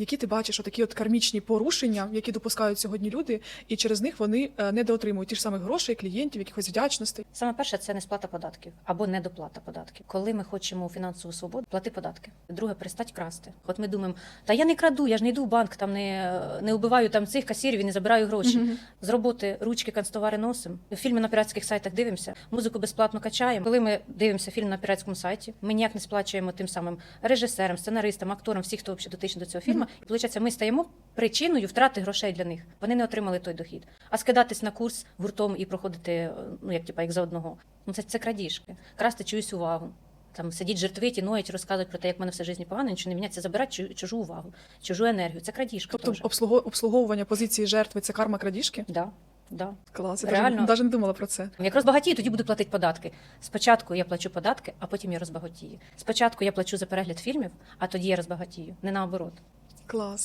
Які ти бачиш такі от кармічні порушення, які допускають сьогодні люди, і через них вони е, недоотримують ті ж самих грошей, клієнтів, якихось вдячностей. Саме перше це несплата податків або недоплата податків. Коли ми хочемо фінансову свободу, плати податки. Друге, перестать красти. От ми думаємо, та я не краду, я ж не йду в банк, там не, не убиваю там цих касірів і не забираю гроші. Мгм. З роботи ручки канцтовари носимо. Фільми на піратських сайтах дивимося, музику безплатно качаємо. Коли ми дивимося фільм на піратському сайті, ми ніяк не сплачуємо тим самим режисерам, сценаристам, акторам, всіх, хто дотичний до цього фільму. Виходить, ми стаємо причиною втрати грошей для них. Вони не отримали той дохід. А скидатись на курс гуртом і проходити, ну як типа, як за одного. Ну це, це крадіжки. Красти чиюсь увагу. Там сидіть жертвиті, ноють, розказують про те, як в мене все житті погано, нічого не міняться, забирати чужу увагу, чужу енергію. Це крадіжка. Тобто теж. обслуговування позиції жертви це карма крадіжки. Да, да. Клас, я Реально. навіть не думала про це. Як розбагатію, тоді буду платити податки. Спочатку я плачу податки, а потім я розбагатію. Спочатку я плачу за перегляд фільмів, а тоді я розбагатію. Не наоборот. Клас.